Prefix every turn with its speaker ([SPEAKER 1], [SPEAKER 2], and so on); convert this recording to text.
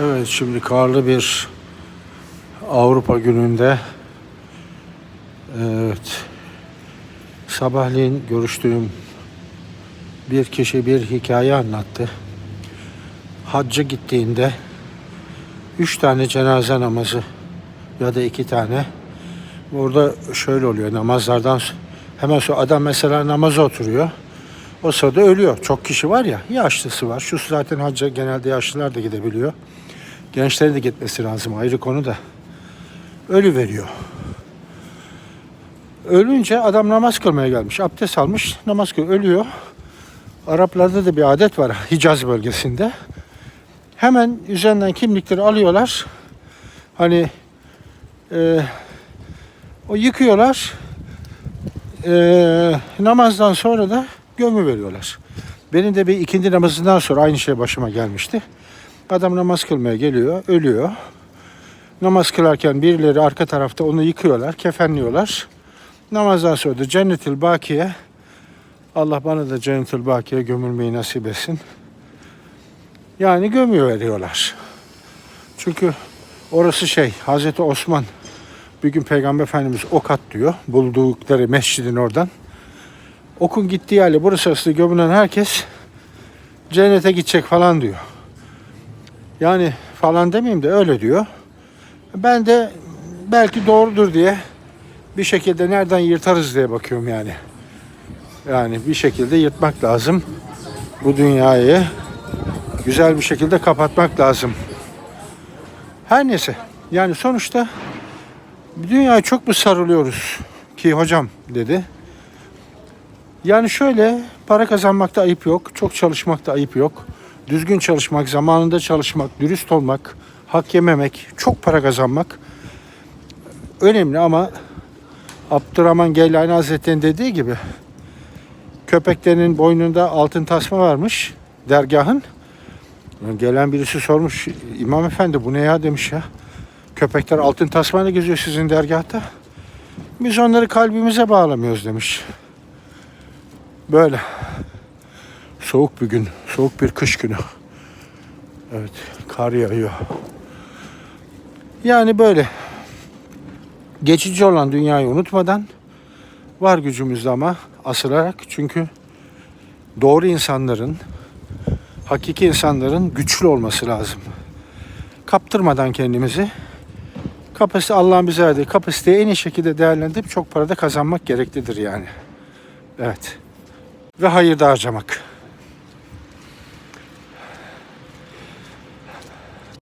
[SPEAKER 1] Evet şimdi karlı bir Avrupa gününde evet sabahleyin görüştüğüm bir kişi bir hikaye anlattı. Hacca gittiğinde üç tane cenaze namazı ya da iki tane Orada şöyle oluyor namazlardan hemen sonra adam mesela namaza oturuyor. O sırada ölüyor. Çok kişi var ya yaşlısı var. Şu zaten hacca genelde yaşlılar da gidebiliyor. Gençlerin de gitmesi lazım ayrı konu da. Ölü veriyor. Ölünce adam namaz kılmaya gelmiş. Abdest almış namaz kılıyor. Ölüyor. Araplarda da bir adet var Hicaz bölgesinde. Hemen üzerinden kimlikleri alıyorlar. Hani e, o yıkıyorlar. Ee, namazdan sonra da gömü veriyorlar. Benim de bir ikindi namazından sonra aynı şey başıma gelmişti. Adam namaz kılmaya geliyor, ölüyor. Namaz kılarken birileri arka tarafta onu yıkıyorlar, kefenliyorlar. Namazdan sonra da Cennetil Bakiye Allah bana da Cennetil Bakiye gömülmeyi nasip etsin. Yani gömüyor veriyorlar. Çünkü orası şey Hazreti Osman bir gün Peygamber Efendimiz ok at diyor. Buldukları mescidin oradan. Okun gittiği yerle burası arasında gömülen herkes cennete gidecek falan diyor. Yani falan demeyeyim de öyle diyor. Ben de belki doğrudur diye bir şekilde nereden yırtarız diye bakıyorum yani. Yani bir şekilde yırtmak lazım. Bu dünyayı güzel bir şekilde kapatmak lazım. Her neyse. Yani sonuçta Dünyaya çok mu sarılıyoruz ki hocam dedi. Yani şöyle para kazanmakta ayıp yok. Çok çalışmakta ayıp yok. Düzgün çalışmak, zamanında çalışmak, dürüst olmak, hak yememek, çok para kazanmak önemli ama Abdurrahman Geylani Hazretleri'nin dediği gibi köpeklerin boynunda altın tasma varmış dergahın. Gelen birisi sormuş İmam Efendi bu ne ya demiş ya. Köpekler altın tasmayla geziyor sizin dergahta. Biz onları kalbimize bağlamıyoruz demiş. Böyle. Soğuk bir gün, soğuk bir kış günü. Evet, kar yağıyor. Yani böyle. Geçici olan dünyayı unutmadan var gücümüzle ama asılarak çünkü doğru insanların, hakiki insanların güçlü olması lazım. Kaptırmadan kendimizi Kapasite Allah'ın bize verdiği kapasiteyi en iyi şekilde değerlendirip çok para da kazanmak gereklidir yani. Evet. Ve hayırda harcamak.